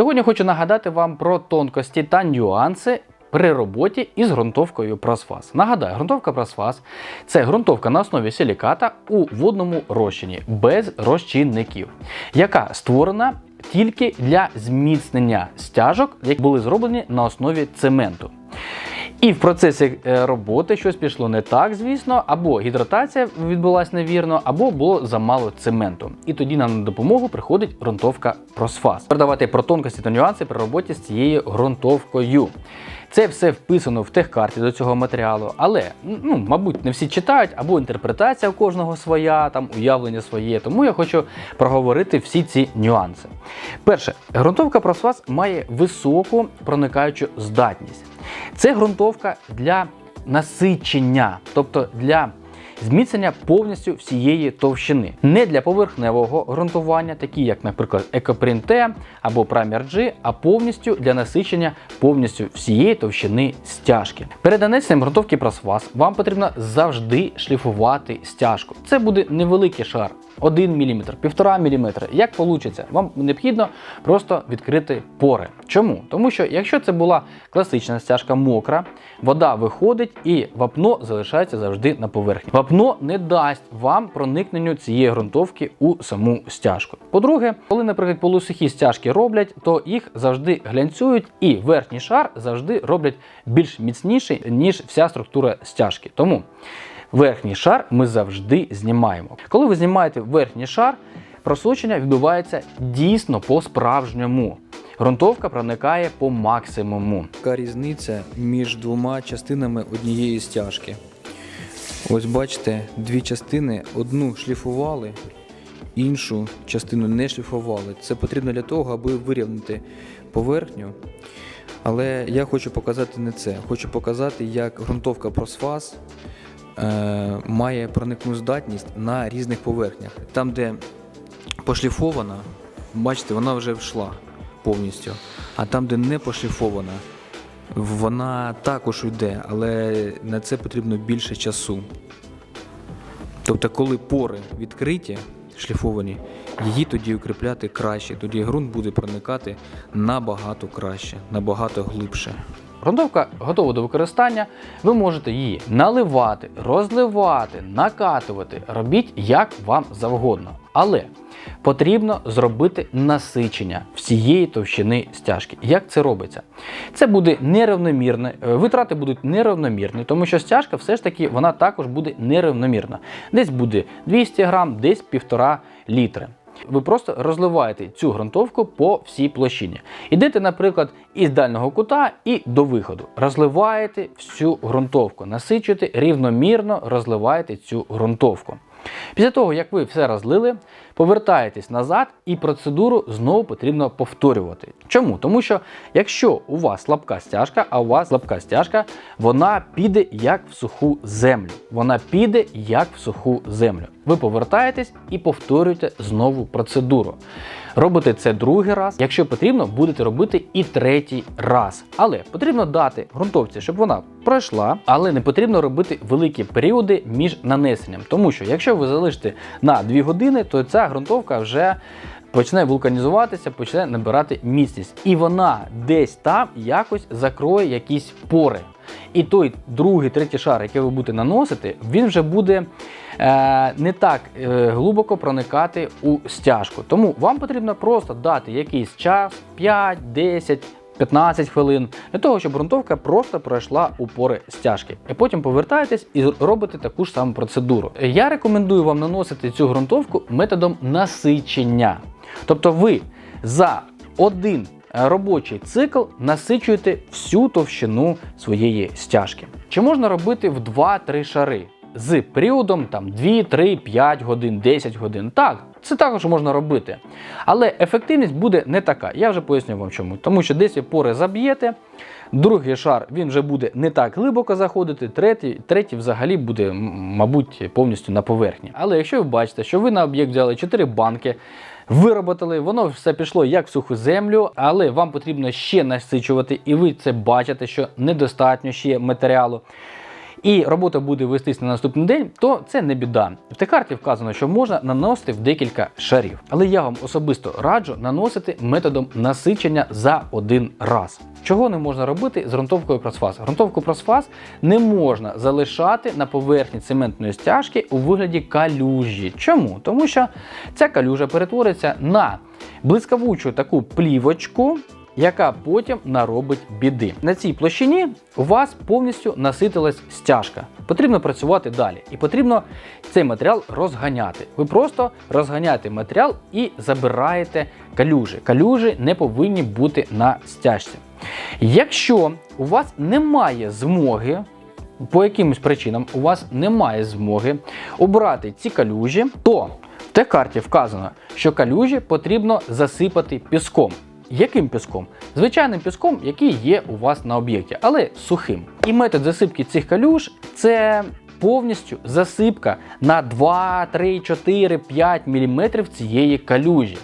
Сьогодні хочу нагадати вам про тонкості та нюанси. При роботі із ґрунтовкою Просфас. Нагадаю, ґрунтовка Просфас це ґрунтовка на основі силіката у водному розчині без розчинників, яка створена тільки для зміцнення стяжок, які були зроблені на основі цементу. І в процесі е, роботи щось пішло не так, звісно, або гідратація відбулася невірно, або було замало цементу. І тоді нам на допомогу приходить ґрунтовка Просфас. Передавати про тонкості та нюанси при роботі з цією ґрунтовкою. Це все вписано в техкарті до цього матеріалу, але ну, мабуть, не всі читають, або інтерпретація у кожного своя, там уявлення своє. Тому я хочу проговорити всі ці нюанси. Перше, ґрунтовка просвас має високу проникаючу здатність. Це ґрунтовка для насичення, тобто для зміцнення повністю всієї товщини. Не для поверхневого ґрунтування, такі як, наприклад, Екопринте або Primer G, а повністю для насичення повністю всієї товщини стяжки. Перед нанесенням ґрунтовки просвас вам потрібно завжди шліфувати стяжку. Це буде невеликий шар. 1 мм, 1,5 мм, як вийде, вам необхідно просто відкрити пори. Чому? Тому що якщо це була класична стяжка мокра, вода виходить і вапно залишається завжди на поверхні. Вапно не дасть вам проникненню цієї ґрунтовки у саму стяжку. По-друге, коли, наприклад, полусухі стяжки роблять, то їх завжди глянцюють, і верхній шар завжди роблять більш міцніший, ніж вся структура стяжки. Тому верхній шар ми завжди знімаємо. Коли ви знімаєте верхній шар, просочення відбувається дійсно по-справжньому. Ґрунтовка проникає по максимуму. Яка різниця між двома частинами однієї стяжки? Ось бачите, дві частини, одну шліфували, іншу частину не шліфували. Це потрібно для того, аби вирівняти поверхню. Але я хочу показати не це. Хочу показати, як ґрунтовка Просфас має проникну здатність на різних поверхнях. Там, де пошліфована, бачите, вона вже йшла повністю. А там, де не пошліфована, вона також йде, але на це потрібно більше часу. Тобто, коли пори відкриті, шліфовані, її тоді укріпляти краще, тоді ґрунт буде проникати набагато краще, набагато глибше. Грунтовка готова до використання. Ви можете її наливати, розливати, накатувати. Робіть як вам завгодно. Але потрібно зробити насичення всієї товщини стяжки. Як це робиться? Це буде нерівномірне, е, витрати будуть нерівномірні, тому що стяжка все ж таки вона також буде нерівномірна. Десь буде 200 грам, десь 1,5 літри. Ви просто розливаєте цю ґрунтовку по всій площині. Ідете, наприклад, із дальнього кута і до виходу. Розливаєте всю ґрунтовку, насичуєте рівномірно розливаєте цю ґрунтовку. Після того, як ви все розлили, повертаєтесь назад і процедуру знову потрібно повторювати. Чому? Тому що якщо у вас слабка стяжка, а у вас слабка стяжка, вона піде як в суху землю. Вона піде як в суху землю. Ви повертаєтесь і повторюєте знову процедуру. Робите це другий раз. Якщо потрібно, будете робити і третій раз. Але потрібно дати ґрунтовці, щоб вона пройшла, але не потрібно робити великі періоди між нанесенням. Тому що якщо ви залишите на 2 години, то ця ґрунтовка вже почне вулканізуватися, почне набирати міцність. І вона десь там якось закроє якісь пори. І той другий, третій шар, який ви будете наносити, він вже буде е, не так е, глибоко проникати у стяжку. Тому вам потрібно просто дати якийсь час, 5, 10, 15 хвилин, для того, щоб ґрунтовка просто пройшла у пори стяжки. І потім повертаєтесь і робите таку ж саму процедуру. Я рекомендую вам наносити цю ґрунтовку методом насичення. Тобто ви за один робочий цикл насичуєте всю товщину своєї стяжки. Чи можна робити в 2-3 шари з періодом там 2, 3, 5 годин, 10 годин? Так, це також можна робити. Але ефективність буде не така. Я вже поясню вам чому. Тому що десь ви пори заб'єте, другий шар він вже буде не так глибоко заходити, третій, третій взагалі буде, мабуть, повністю на поверхні. Але якщо ви бачите, що ви на об'єкт взяли 4 банки, вироботили, воно все пішло як в суху землю, але вам потрібно ще насичувати, і ви це бачите, що недостатньо ще матеріалу. І робота буде вестись на наступний день, то це не біда. В текарті вказано, що можна наносити в декілька шарів. Але я вам особисто раджу наносити методом насичення за один раз. Чого не можна робити з ґрунтовкою просфаз? Ґрунтовку просфаз не можна залишати на поверхні цементної стяжки у вигляді калюжі. Чому? Тому що ця калюжа перетвориться на блискавучу таку плівочку, яка потім наробить біди. На цій площині у вас повністю наситилась стяжка. Потрібно працювати далі, і потрібно цей матеріал розганяти. Ви просто розганяєте матеріал і забираєте калюжі. Калюжі не повинні бути на стяжці. Якщо у вас немає змоги, по якимось причинам у вас немає змоги обрати ці калюжі, то в те карті вказано, що калюжі потрібно засипати піском. Яким піском? Звичайним піском, який є у вас на об'єкті, але сухим. І метод засипки цих калюж це повністю засипка на 2, 3, 4, 5 мм цієї калюжі.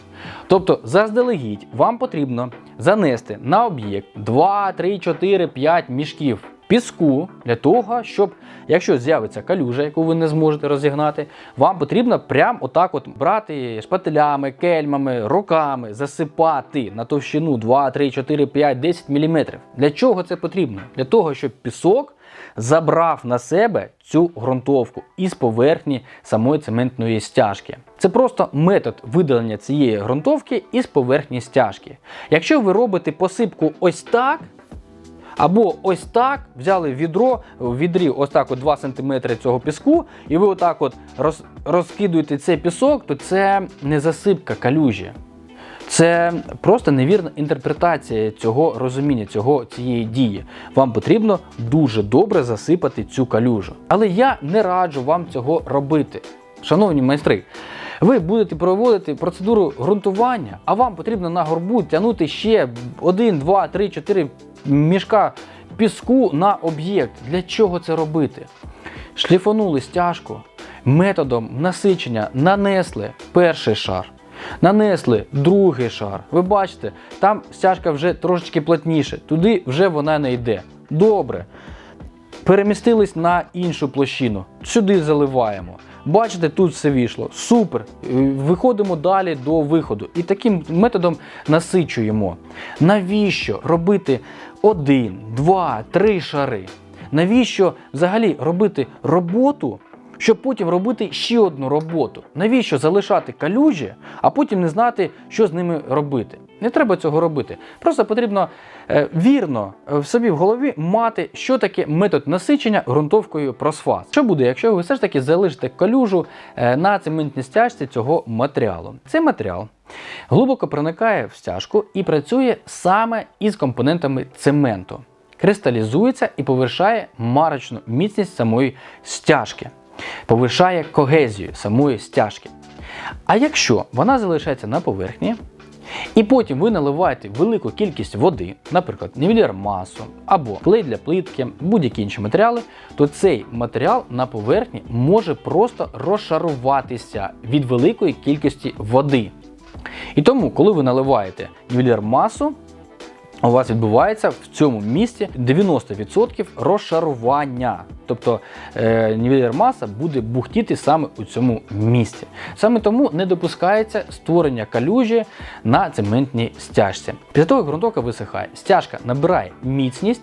Тобто, заздалегідь вам потрібно занести на об'єкт 2, 3, 4, 5 мішків піску для того, щоб, якщо з'явиться калюжа, яку ви не зможете розігнати, вам потрібно прямо отак от брати шпателями, кельмами, руками, засипати на товщину 2, 3, 4, 5, 10 мм. Для чого це потрібно? Для того, щоб пісок забрав на себе цю ґрунтовку із поверхні самої цементної стяжки. Це просто метод видалення цієї ґрунтовки із поверхні стяжки. Якщо ви робите посипку ось так, або ось так взяли відро, в відрі ось так от 2 см цього піску, і ви отак от роз, розкидуєте цей пісок, то це не засипка калюжі. Це просто невірна інтерпретація цього розуміння, цього цієї дії. Вам потрібно дуже добре засипати цю калюжу. Але я не раджу вам цього робити. Шановні майстри, ви будете проводити процедуру ґрунтування, а вам потрібно на горбу тягнути ще 1, 2, 3, 4 мішка піску на об'єкт. Для чого це робити? Шліфонули стяжку методом насичення, нанесли перший шар. Нанесли другий шар. Ви бачите, там стяжка вже трошечки плотніше, туди вже вона не йде. Добре. Перемістились на іншу площину. Сюди заливаємо. Бачите, тут все вийшло. Супер. Е, Виходимо далі до виходу. І таким методом насичуємо. Навіщо робити один, два, три шари? Навіщо взагалі робити роботу, щоб потім робити ще одну роботу? Навіщо залишати калюжі, а потім не знати, що з ними робити? Не треба цього робити. Просто потрібно е, вірно е, в собі в голові мати, що таке метод насичення ґрунтовкою просфаз. Що буде, якщо ви все ж таки залишите калюжу е, на цементній стяжці цього матеріалу? Цей матеріал глибоко проникає в стяжку і працює саме із компонентами цементу. Кристалізується і повишає марочну міцність самої стяжки, повишає когезію самої стяжки. А якщо вона залишається на поверхні, і потім ви наливаєте велику кількість води, наприклад, нівелір масу або клей для плитки, будь-які інші матеріали, то цей матеріал на поверхні може просто розшаруватися від великої кількості води. І тому, коли ви наливаєте нівелір масу, у вас відбувається в цьому місці 90% розшарування. Тобто е, нівелір маса буде бухтіти саме у цьому місці. Саме тому не допускається створення калюжі на цементній стяжці. Після того, як ґрунтовка висихає, стяжка набирає міцність.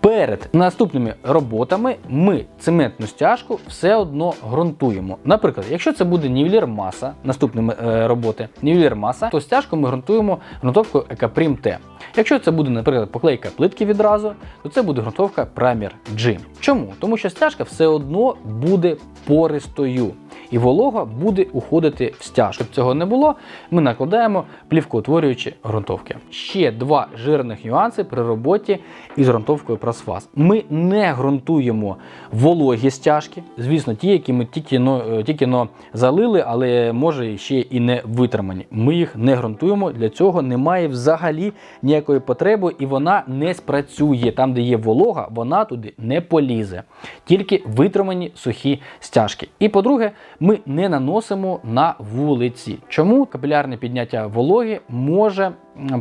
Перед наступними роботами ми цементну стяжку все одно ґрунтуємо. Наприклад, якщо це буде нівелір маса, наступні е, роботи, нівелір маса, то стяжку ми ґрунтуємо ґрунтовкою Екаприм Т. Якщо це буде, наприклад, поклейка плитки відразу, то це буде ґрунтовка Primer G. Чому? Тому що стяжка все одно буде пористою. І волога буде уходити в стяжку. Щоб цього не було, ми накладаємо плівкоутворюючі ґрунтовки. Ще два жирних нюанси при роботі із ґрунтовкою просфаз. Ми не ґрунтуємо вологі стяжки, звісно, ті, які ми тільки но, тільки но залили, але може ще і не витримані. Ми їх не ґрунтуємо. Для цього немає взагалі ніякої потреби, і вона не спрацює. Там, де є волога, вона туди не полізе. Тільки витримані сухі стяжки. І по-друге, ми не наносимо на вулиці. Чому капілярне підняття вологи може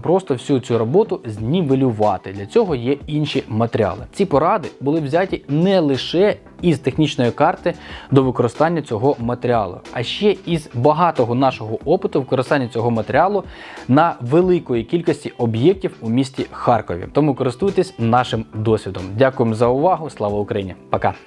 просто всю цю роботу знівелювати. Для цього є інші матеріали. Ці поради були взяті не лише із технічної карти до використання цього матеріалу, а ще із багатого нашого опиту використання цього матеріалу на великої кількості об'єктів у місті Харкові. Тому користуйтесь нашим досвідом. Дякуємо за увагу. Слава Україні! Пока!